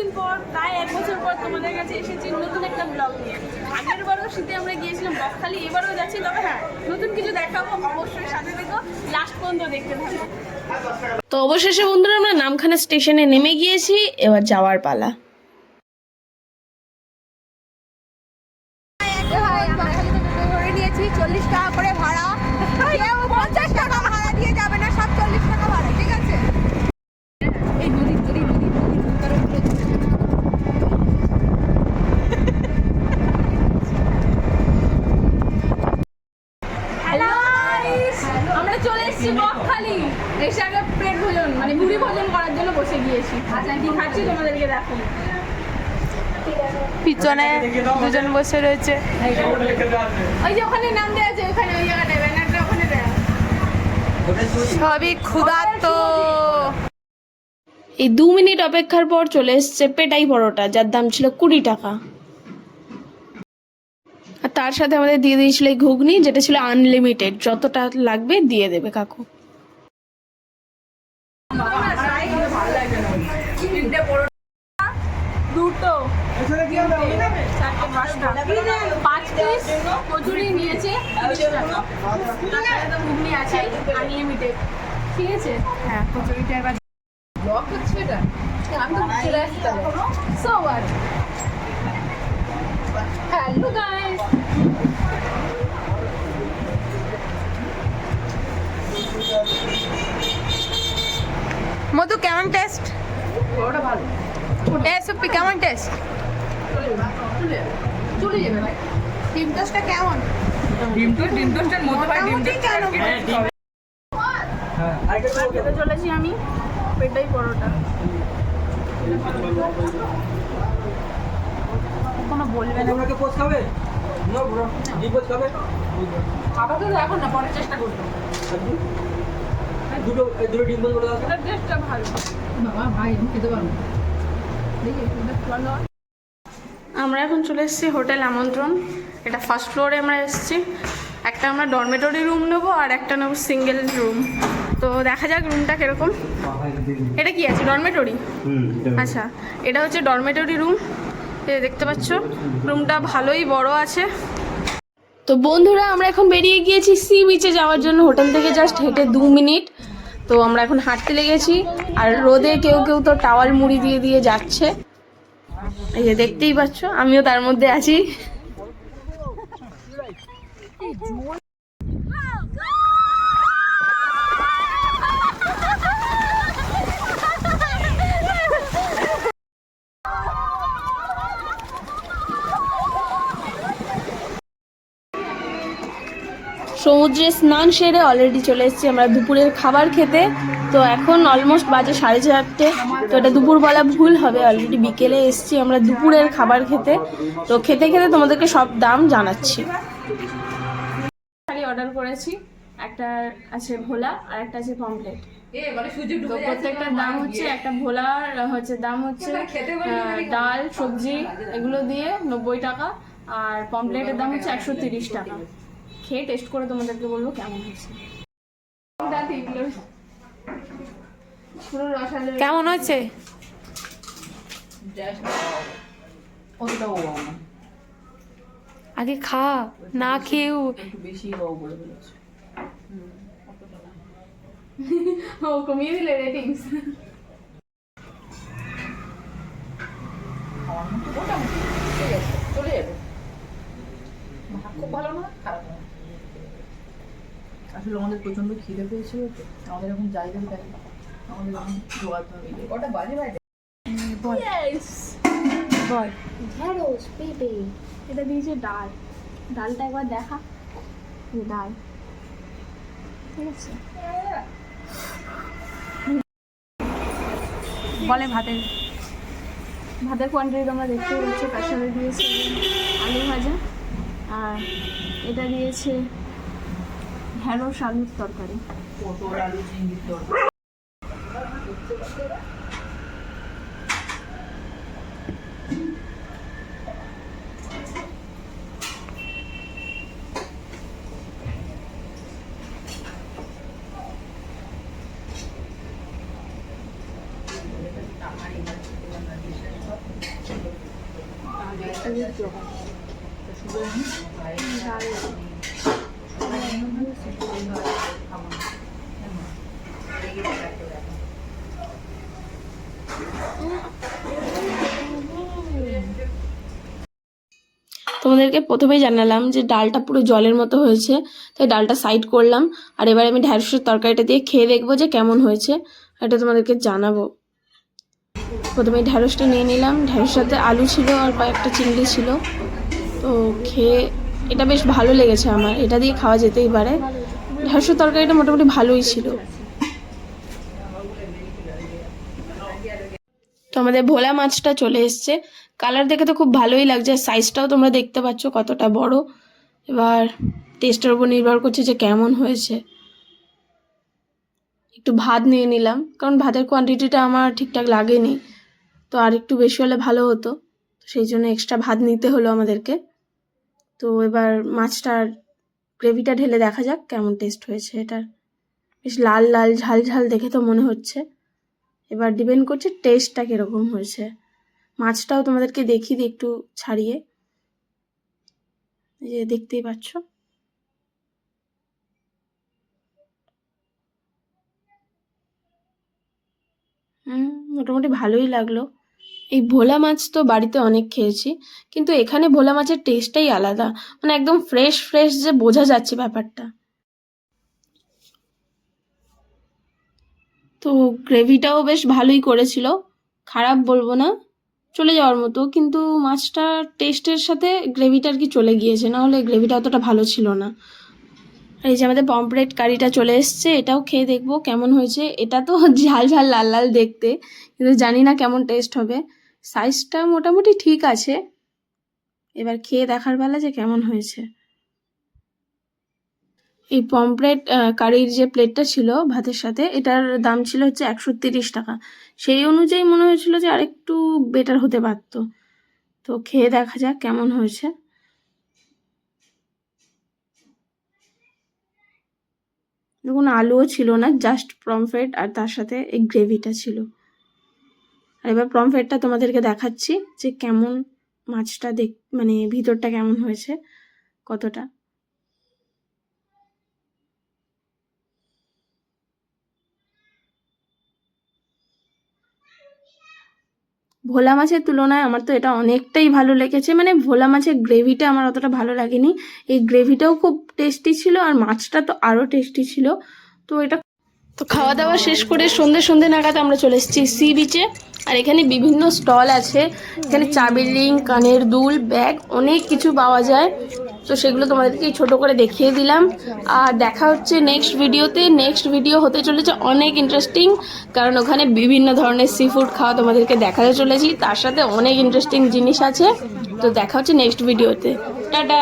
অনেকদিন পর, প্রায় এক বছর পর তোমাদের কাছে এসেছি নতুন একটা ব্লগ নিয়ে। আগের বারও শীতে আমরা গিয়েছিলাম বকখালি এবারও যাচ্ছি, তবে হ্যাঁ নতুন কিছু দেখাবো, অবশ্যই সাথে দেখো লাস্ট পর্যন্ত দেখতে থাকো। তো অবশেষে বন্ধুরা, আমরা নামখানা স্টেশনে নেমে গিয়েছি, এবার যাওয়ার পালা করে নিয়েছি চল্লিশ টাকা করে ভাড়া কেউ পঞ্চাশ টাকা ভাড়া দিয়ে যাবে না সব চল্লিশ টাকা ভাড়া ঠিক আছে এই নদী নদী নদী নদীর উত্তরে হ্যালো আমরা চলে এসেছি বকখালি এসে আগে পেট ভোজন মানে ভুড়ি ভোজন করার জন্য বসে গিয়েছি। আচ্ছা কি খাচ্ছি তোমাদেরকে দেখো। পিছনে দুজন বসে রয়েছে। ওই যে ওখানে নাম দেওয়া আছে ওখানে ওই জায়গাটায় ব্যানারটা ওখানে দেওয়া সবই ক্ষুধার্ত। এই দু মিনিট অপেক্ষার পর চলে এসছে পেটাই পরোটা যার দাম ছিল কুড়ি টাকা। আর তার সাথে আমাদের দিয়ে দিয়েছিল এই ঘুগনি যেটা ছিল আনলিমিটেড যতটা লাগবে দিয়ে দেবে কাকু। দুটো। পাঁচ পিস কচুরি নিয়েছে। ঘুগনি আছে আনলিমিটেড ঠিক আছে? হ্যাঁ কচুরিটা এবার ব্লক হচ্ছে এটা। আমি তো চলে আসছি সো হোয়াট হ্যালো গাইস মধু কেমন টেস্ট বড়টা ভালো। এ সুপি কেমন টেস্ট চলে যাবে ভাই ডিম টোস্টটা কেমন ডিম টোস্ট ডিম টোস্টের ভাই ডিম কেন খেতে চলেছি আমি পেটাই পরোটা। কোনো বলবে না। তোমরা পোস্ট খাবে না ব্রো ডিম খাবে আপাতত এখন না পরে চেষ্টা করব। দুটো দুটো ডিম পোস্ট করে দাও। টেস্টটা ভালো। বাবা ভাই আমি খেতে পারব আমরা এখন চলে এসেছি হোটেল আমন্ত্রণ। এটা ফার্স্ট ফ্লোরে আমরা এসেছি। একটা আমরা ডরমেটরি রুম নেব আর একটা নেব সিঙ্গেল রুম তো দেখা যাক রুমটা কীরকম। এটা কি আছে? ডরমেটরি আচ্ছা এটা হচ্ছে ডরমেটরি রুম দেখতে পাচ্ছ রুমটা ভালোই বড় আছে। তো বন্ধুরা আমরা এখন বেরিয়ে গিয়েছি সি বিচে যাওয়ার জন্য। হোটেল থেকে জাস্ট হেঁটে দু মিনিট। তো আমরা এখন হাঁটতে লেগেছি আর রোদে কেউ কেউ তো টাওয়াল মুড়ি দিয়ে দিয়ে যাচ্ছে। এই যে দেখতেই পাচ্ছ, আমিও তার মধ্যে আছি। সমুদ্রে স্নান সেরে অলরেডি চলে এসেছি আমরা দুপুরের খাবার খেতে। তো এখন অলমোস্ট বাজে সাড়ে চারটে। তো এটা দুপুর বলা ভুল হবে অলরেডি বিকেলে এসেছি আমরা দুপুরের খাবার খেতে। তো খেতে খেতে তোমাদেরকে সব দাম জানাচ্ছি। অর্ডার করেছি একটা আছে ভোলা আর একটা আছে পমপ্লেট তো প্রত্যেকটার দাম হচ্ছে একটা ভোলার হচ্ছে দাম হচ্ছে ডাল সবজি এগুলো দিয়ে নব্বই টাকা। আর পমপ্লেটের দাম হচ্ছে একশো তিরিশ টাকা। খেয়ে টেস্ট করে তোমাদেরকে বলব কেমন হয়েছে। কেমন হচ্ছে আগে খা না খেয়েও। ও কমিয়ে দিলে রেটিংস আসলে আমাদের প্রচণ্ড খিদে পেয়েছিল তো আমাদের এখন জায়গা দেয় আমাদের এখন জোগাতে হবে ওটা বাজে ভাই? বল। ঢেঁড়স পেঁপে। এটা দিয়েছে ডাল। ডালটা একবার দেখা। ডাল। ঠিক আছে। বলে ভাতে ভাতের কোয়ান্টিটি তোমরা দেখতেই পাচ্ছ সাথে দিয়েছে আলু ভাজা। আর এটা দিয়েছে ঢেঁড়স আলুর তরকারি। পটল আলু চিংড়ির তরকারি। টাকা তোমাদেরকে প্রথমেই জানালাম যে ডালটা পুরো জলের মতো হয়েছে, তাই ডালটা সাইড করলাম, আর এবার আমি ঢ্যাঁড়সের তরকারিটা দিয়ে খেয়ে দেখব যে কেমন হয়েছে এটা তোমাদেরকে জানাব। প্রথমে ঢ্যাঁড়সটা নিয়ে নিলাম, ঢ্যাঁড়সের সাথে আলু ছিল আর কয়েকটা চিংড়ি ছিল, তো খেয়ে এটা বেশ ভালো লেগেছে আমার। এটা দিয়ে খাওয়া যেতেই পারে। ঢ্যাঁড়সের তরকারিটা মোটামুটি ভালোই ছিল। তো আমাদের ভোলা মাছটা চলে এসছে। কালার দেখে তো খুব ভালোই লাগছে। সাইজটাও তোমরা দেখতে পাচ্ছ কতটা বড়। এবার টেস্টের উপর নির্ভর করছে যে কেমন হয়েছে। একটু ভাত নিয়ে নিলাম। কারণ ভাতের কোয়ান্টিটিটা আমার ঠিকঠাক লাগেনি। তো আর একটু বেশি হলে ভালো হতো। সেই জন্য এক্সট্রা ভাত নিতে হলো আমাদেরকে। তো এবার মাছটার গ্রেভিটা ঢেলে দেখা যাক কেমন টেস্ট হয়েছে এটার। বেশ লাল লাল, ঝাল ঝাল দেখে তো মনে হচ্ছে। এবার ডিপেন্ড করছে টেস্টটা কীরকম হয়েছে। মাছটাও তোমাদেরকে দেখিয়ে দিই একটু ছাড়িয়ে। এই যে দেখতেই পাচ্ছ। হুম মোটামুটি ভালোই লাগল। এই ভোলা মাছ তো বাড়িতে অনেক খেয়েছি, কিন্তু এখানে ভোলা মাছের টেস্টটাই আলাদা। মানে একদম ফ্রেশ ফ্রেশ যে বোঝা যাচ্ছে ব্যাপারটা। তো গ্রেভিটাও বেশ ভালোই করেছিল, খারাপ বলব না, চলে যাওয়ার মতো, কিন্তু মাছটা টেস্টের সাথে গ্রেভিটা আর কি চলে গিয়েছে না হলে গ্রেভিটা অতটা ভালো ছিল না। এই যে আমাদের পম্পলেট কারিটা চলে এসছে, এটাও খেয়ে দেখব কেমন হয়েছে, এটা তো ঝাল ঝাল, লাল লাল দেখতে, কিন্তু জানি না কেমন টেস্ট হবে। সাইজটা মোটামুটি ঠিক আছে। এবার খেয়ে দেখার বেলা যে কেমন হয়েছে। এই পমপ্লেট কারির যে প্লেটটা ছিল ভাতের সাথে, এটার দাম ছিল হচ্ছে একশো তিরিশ টাকা। সেই অনুযায়ী মনে হয়েছিল যে আরেকটু বেটার হতে পারতো। তো খেয়ে দেখা যাক কেমন হয়েছে। দেখুন, আলুও ছিল না জাস্ট প্রমফ্রেট আর তার সাথে এই গ্রেভিটা ছিল। আর এবার প্রমফ্রেটটা তোমাদেরকে দেখাচ্ছি যে কেমন মাছটা দেখ মানে ভিতরটা কেমন হয়েছে, কতটা। ভোলা মাছের তুলনায় আমার তো এটা অনেকটাই ভালো লেগেছে মানে ভোলা মাছের গ্রেভিটা আমার অতটা ভালো লাগেনি। এই গ্রেভিটাও খুব টেস্টি ছিল আর মাছটা তো আরও টেস্টি ছিল। তো এটা তো খাওয়া দাওয়া শেষ করে সন্ধে সন্ধে নাগাদ আমরা চলে এসেছি সি বিচে আর এখানে বিভিন্ন স্টল আছে। এখানে চাবির কানের দুল, ব্যাগ অনেক কিছু পাওয়া যায়। তো সেগুলো তোমাদেরকে ছোট করে দেখিয়ে দিলাম। আর দেখা হচ্ছে নেক্সট ভিডিওতে নেক্সট ভিডিও হতে চলেছে অনেক ইন্টারেস্টিং কারণ ওখানে বিভিন্ন ধরনের সি ফুড খাওয়া তোমাদেরকে দেখাতে চলেছি। তার সাথে অনেক ইন্টারেস্টিং জিনিস আছে। তো দেখা হচ্ছে নেক্সট ভিডিওতে টাটা!